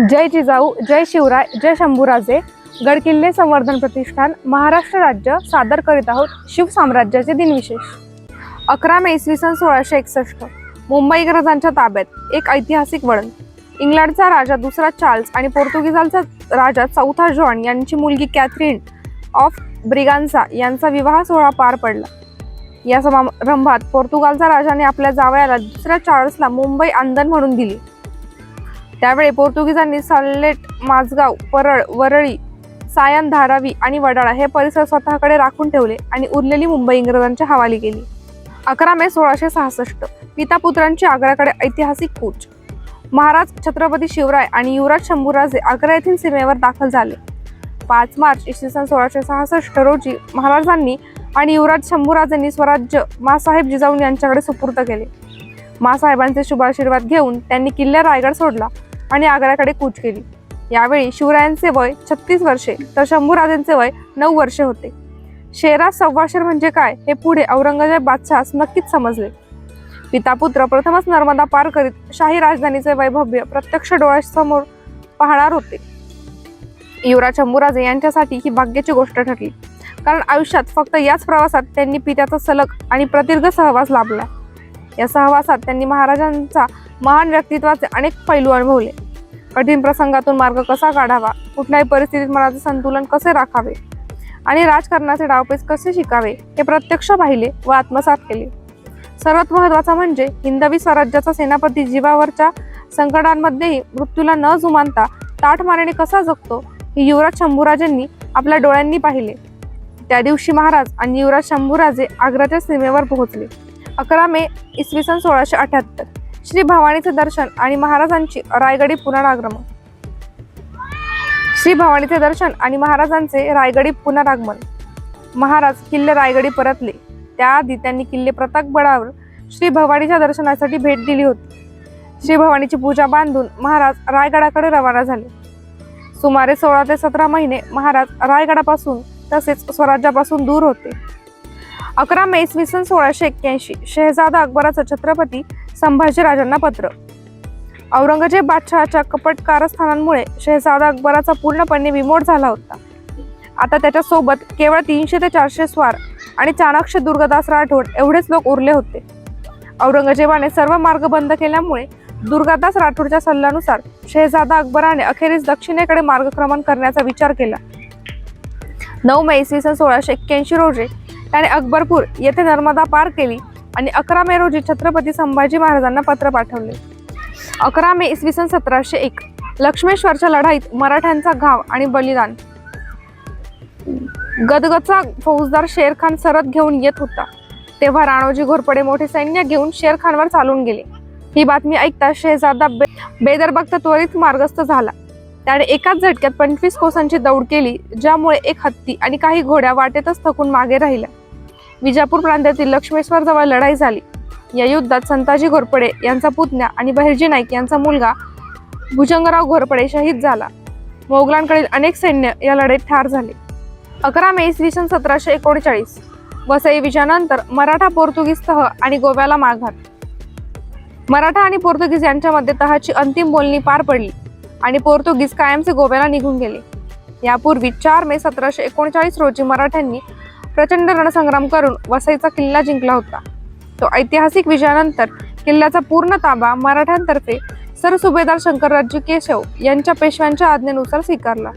जय जिजाऊ जय शिवराय जय शंभूराजे. गडकिल्ले संवर्धन प्रतिष्ठान महाराष्ट्र राज्य सादर करीत आहोत शिवसाम्राज्याचे दिनविशेष. अकरा मे इसवी सन सोळाशे एकसष्ट. मुंबई इंग्रजांच्या ताब्यात एक ऐतिहासिक वळण. इंग्लंडचा राजा दुसरा चार्ल्स आणि पोर्तुगीजांचा राजा चौथा जॉन यांची मुलगी कॅथरीन ऑफ ब्रिगान्सा यांचा विवाह सोहळा पार पडला. या समारंभात पोर्तुगालचा राजाने आपल्या जावयाला दुसऱ्या चार्ल्सला मुंबई आंदण म्हणून दिली. त्यावेळी पोर्तुगीजांनी सल्लेट माझगाव परळ वरळी सायन धारावी आणि वडाळा हे परिसर स्वतःकडे राखून ठेवले आणि उरलेली मुंबई इंग्रजांच्या हवाली गेली अकरा मे सोळाशे सहासष्ट पिता पुत्रांची आग्र्याकडे ऐतिहासिक कूच महाराज छत्रपती शिवराय आणि युवराज शंभूराजे आग्रा येथील सीमेवर दाखल झाले. पाच मार्च इसवी सन सोळाशे सहासष्ट रोजी महाराजांनी आणि युवराज शंभूराजांनी स्वराज्य मासाहेब जिजाऊन यांच्याकडे सुपूर्द केले. मासाहेबांचे शुभाशीर्वाद घेऊन त्यांनी किल्ला रायगड सोडला. आणि आग्र्याकडे कूच केली. यावेळी शिवरायांचे वय छत्तीस वर्षे तर शंभूराजेंचे वय नऊ वर्षे होते. शेरा सव्वाशेर म्हणजे काय हे पुढे औरंगजेब बादशहास नक्कीच समजले. पिता पुत्र प्रथमच नर्मदा पार करीत शाही राजधानीचे वैभव्य प्रत्यक्ष डोळ्यासमोर पाहणार होते. युवराज शंभूराजे यांच्यासाठी ही भाग्याची गोष्ट ठरली. कारण आयुष्यात फक्त याच प्रवासात त्यांनी पित्याचा सलग आणि प्रदीर्घ सहवास लाभला. या सहवासात त्यांनी महाराजांचा महान व्यक्तित्वाचे अनेक पैलू अनुभवले. कठीण प्रसंगातून मार्ग कसा काढावा? कुठल्याही परिस्थितीत मनाचे संतुलन कसे राखावे? आणि राजकारणाचे डावपेच कसे शिकावे? हे प्रत्यक्ष पाहिले व आत्मसात केले. सर्वात महत्त्वाचा म्हणजे हिंदवी स्वराज्याचा सेनापती जीवावरच्या संकटांमध्येही मृत्यूला न जुमानता ताठ मारणे कसा जगतो? हे युवराज शंभूराजांनी आपल्या डोळ्यांनी पाहिले. त्या दिवशी महाराज आणि युवराज शंभूराजे आग्र्याच्या सीमेवर पोहोचले. अकरा मे इसवी सन सोळाशे अठ्याहत्तर. श्री भवानीचे दर्शन आणि महाराजांची रायगडी पुनरागमन. श्री भवानीचे दर्शन आणि महाराजांचे रायगडी पुनरागमन. महाराज किल्ले रायगडी परतले. त्याआधी त्यांनी किल्ले प्रतापगडावर श्री भवानीच्या दर्शनासाठी भेट दिली होती. श्री भवानीची पूजा बांधून महाराज रायगडाकडे रवाना झाले. सुमारे सोळा ते सतरा महिने महाराज रायगडापासून तसेच स्वराज्यापासून दूर होते. अकरा मे इसवी सन सोळाशे एक्क्याऐंशी. शहजादा अकबराचा छत्रपती संभाजीराजांना पत्र. औरंगजेब बादशहाच्या कपट कारस्थानांमुळे शहजादा अकबराचा पूर्णपणे विमोड झाला होता. आता त्याच्यासोबत केवळ तीनशे ते चारशे स्वार आणि चाणक्य दुर्गदास राठोड एवढेच लोक उरले होते. औरंगजेबाने सर्व मार्ग बंद केल्यामुळे दुर्गादास राठोडच्या सल्ल्यानुसार शहजादा अकबराने अखेरीस दक्षिणेकडे मार्गक्रमण करण्याचा विचार केला. नऊ मे इसवी सन सोळाशे एक्क्याऐंशी रोजी त्याने अकबरपूर येथे नर्मदा पार केली आणि अकरा मे रोजी छत्रपती संभाजी महाराजांना पत्र पाठवले. अकरा मे इसवी सन सतराशे एक. लक्ष्मेश्वरच्या लढाईत मराठ्यांचा घाव आणि बलिदान. गदगचा फौजदार शेरखान सरद सरत घेऊन येत होता. तेव्हा राणोजी घोरपडे मोठे सैन्य घेऊन शेरखानवर चालून गेले. ही बातमी ऐकता शेहजादा बे बेदरबक्त त्वरित मार्गस्थ झाला. त्याने एकाच झटक्यात पंचवीस कोसांची दौड केली ज्यामुळे एक हत्ती आणि काही घोड्या वाटेतच थकून मागे राहिल्या. विजापूर प्रांतातील लक्ष्मेश्वर जवळ लढाई झाली. या युद्धात संताजी घोरपडे यांचा पुतण्या आणि बहिर्जी नाईक यांचा मुलगा भुजंगराव घोरपडे शहीद झाला. मोगलांकडील अनेक सैन्य या लढाईत ठार झाले. अकरा मे इसवी सन सतराशे एकोणचाळीस. वसई विजयानंतर मराठा पोर्तुगीजसह आणि गोव्याला माघार. मराठा आणि पोर्तुगीज यांच्यामध्ये तहाची अंतिम बोलणी पार पडली आणि पोर्तुगीज कायमचे गोव्याला निघून गेले. यापूर्वी चार मे सतराशे एकोणचाळीस रोजी मराठ्यांनी प्रचंड रणसंग्राम करून वसईचा किल्ला जिंकला होता. तो ऐतिहासिक विजयानंतर किल्ल्याचा पूर्ण ताबा मराठ्यांतर्फे सरसुभेदार शंकरराजे केशव यांच्या पेशव्यांच्या आज्ञेनुसार स्वीकारला.